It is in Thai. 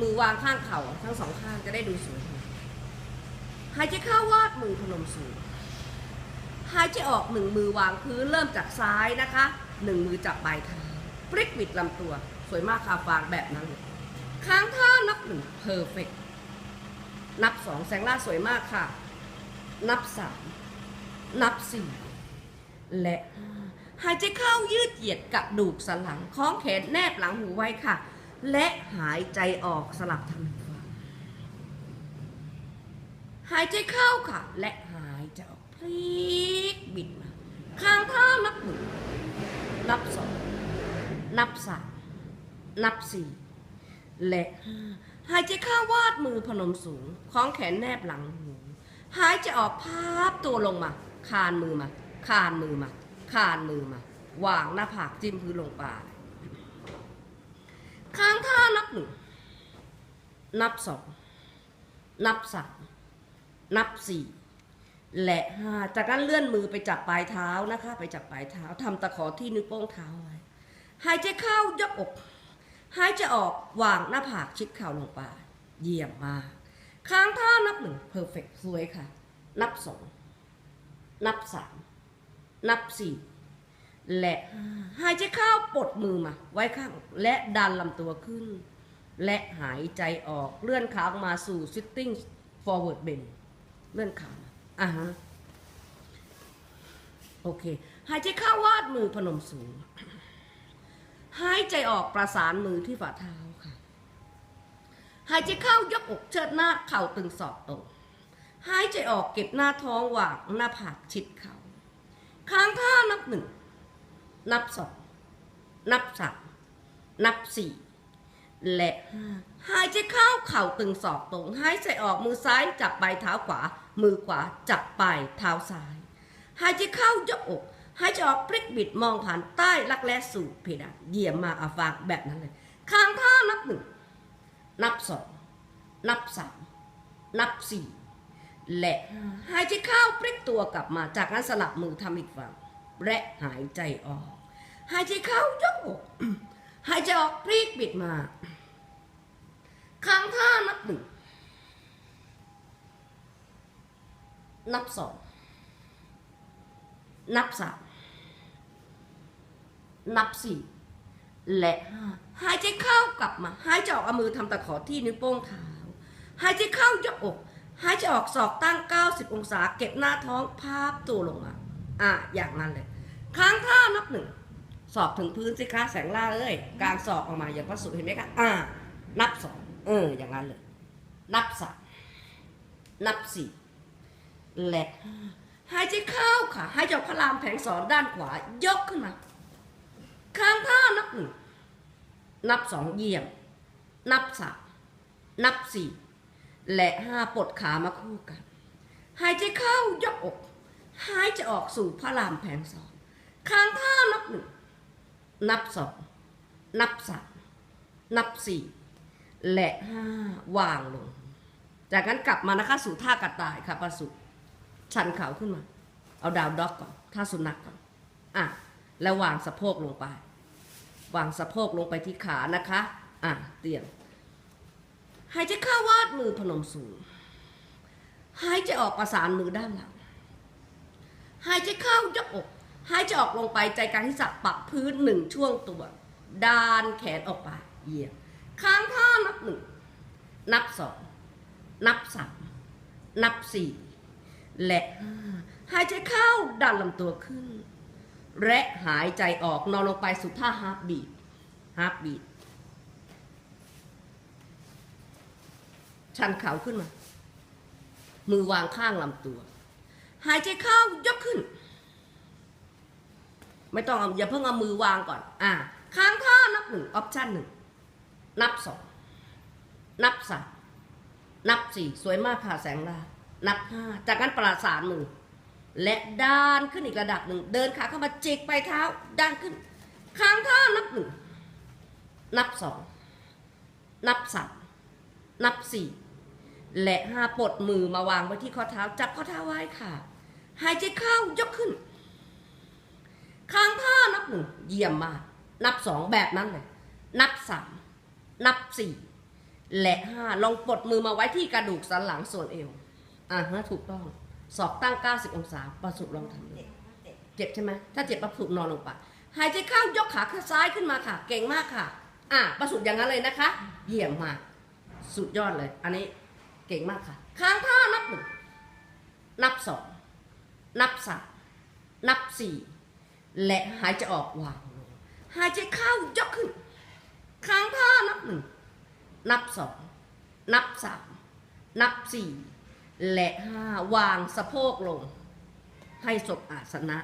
มือวางข้างเข่าทั้งสองข้างจะได้ดูสวยหายใจเข้าวาดมือพนมสูง หายใจออกหนึ่งมือวางพื้นเริ่มจากซ้ายนะคะหนึ่งมือจับปลายเท้าพลิกบิดลำตัว สวยมากค่ะฟางแบบนั้น ค้างท่านับหนึ่งเพอร์เฟกนับสองแสงล่าสวยมากค่ะ นับสามนับสี่และหายใจเข้ายืดเหยียดกับดูกสันหลังคล้องแขนแนบหลังหูไว้ค่ะ และหายใจออกสลับทางอีกฝั่งหายใจเข้าค่ะ และหายใจออกพลิกบิดมาข้างท่านับหนึ่งนับสองนับสามนับสี่และห้าหายใจเข้าวาดมือพนมสูงคล้องแขนแนบหลังหูหายใจออกพับตัวลงมา คานมือมา คานมือมา คานมือมา วางหน้าผากจิ้มพื้นลงไป ค้างท่านับหนึ่ง นับสอง นับสาม นับสี่และห้าจากนั้นเลื่อนมือไปจับปลายเท้านะคะ ไปจับปลายเท้าทำตะขอที่นิ้วโป้งเท้าไว้ หายใจเข้ายกอก หายใจออกวางหน้าผากชิดเข่าลงไปเยี่ยมมาก ค้างท่านับหนึ่งเพอร์เฟกสวยค่ะ นับสอง นับสาม นับสี่ และหายใจเข้าปลดมือมา ไว้ข้างและดันลำตัวขึ้น และหายใจออกเลื่อนขาออกมาสู่ sitting forward bend เลื่อนขาอ่าฮะโอเค หายใจเข้าวาดมือพนมสูง หายใจออกประสานมือที่ฝ่าเท้าค่ะ หายใจเข้ายกอกเชิดหน้าเข่าตึงศอกตรงหายใจออกเก็บหน้าท้องหวางหน้าผากชิดเข่าค้างท่านับหนึ่ง นับสองนับสามนับสี่และหายใจเข้าเข่าตึงศอกตรง หายใจออกมือซ้ายจับปลายเท้าขวา มือขวาจับปลายเท้าซ้าย หายใจเข้ายกอกหายใจออกพลิกบิดมองผ่านใต้รักแร้สู่เพดานเยี่ยมมาอาฟางแบบนั้นเลยค้างท่านับหนึ่งนับสองนับสามนับสี่และหาหายใจเข้าพลิกตัวกลับมาจากนั้นสลับมือทำอีกฝั่งและหายใจออก หายใจเข้ายกอกหายใจออกพลิกบิดมาค้างท่านับหนึ่งนับสองนับสามนับสี่และห้าหายใจเข้ากลับมาหายใจออกเอามือทำตะขอที่นิ้วโป้งเท้าหายใจเข้ายกอกหายใจออกศอกตั้ง 90 องศา เก็บหน้าท้องพาบตัวลงมาอะอย่างนั้นเลย ค้างท่านับหนึ่ง ศอกถึงพื้นสิคะแสงล่าเอ้ยกลางศอกออกมาอย่างพระสุเห็นไหมคะอ่า นับสองเออ อย่างนั้นเลย นับสามนับสี่และห้าหายใจเข้าค่ะหายใจออกพระรามแผงสอนด้านขวา ยกขึ้นมาค้างท่านับหนึ่งนับสองเยี่ยม นับสามนับสี่และห้าปลดขามาคู่กัน หายใจเข้ายกอก หายใจออกสู่พระรามแผงสอนค้างท่านับหนึ่ง นับสองนับสามนับสี่และห้าวางลง จากนั้นกลับมานะคะสู่ท่ากระต่ายค่ะประสุชันเขาขึ้นมา เอาดาวด็อกก่อนท่าสุนัขก่อนอะแล้ววางสะโพกลงไป วางสะโพกลงไปที่ขานะคะอะเตียงหายใจเข้าวาดมือพนมสูงหายใจออกประสานมือด้านหลังหายใจเข้ายกอก หายใจออกลงไปใจกลางที่สักปักพื้นหนึ่งช่วงตัวดานแขนออกไปเหยียบค้างท่านับหนึ่งนับสองนับสามนับสี่และห้าหายใจเข้าดันลำตัวขึ้น และหายใจออกนอนลงไปสู่ท่าฮาร์ปบีดฮาร์ปบีดชันเข่าขึ้นมา มือวางข้างลำตัว หายใจเข้ายกขึ้น ไม่ต้องเอาอย่าเพิ่งเอามือวางก่อน อ่าค้างท่านับหนึ่งออปชั่นหนึ่งนับสองนับสามนับสี่สวยมากค่ะแสงลานับห้าจากนั้นประสานมือ และด้านขึ้นอีกระดับหนึ่ง เดินขาเข้ามาจิกไปลายเท้าด้านขึ้น ค้างท่านับหนึ่งนับสองนับสามนับสี่และห้าปลดมือมาวางไว้ที่ข้อเท้าจับข้อเท้าไว้ค่ะ หายใจเข้ายกขึ้น ค้างท่านับหนึ่งเยี่ยมมาก นับสองแบบนั้นเลยนับสามนับสี่และห้าลองปลดมือมาไว้ที่กระดูกสันหลังส่วนเอวอะฮะถูกต้องศอกตั้ง 90 องศาประสุลองทำดูเจ็บเจ็บเจ็บใช่ไหมถ้าเจ็บประสุนอนลงไปหายใจเข้ายกขาข้างซ้ายขึ้นมาค่ะ เก่งมากค่ะ อะประสุอย่างนั้นเลยนะคะ เยี่ยมมาก สุดยอดเลย อันนี้เก่งมากค่ะ ค้างท่านับหนึ่งนับสองนับสามนับสี่ และหายใจออกวางลงหายใจเข้ายกขึ้นค้างท่านับหนึ่งนับสองนับสามนับสี่และห้าวางสะโพกลง ให้ศพอาสนะ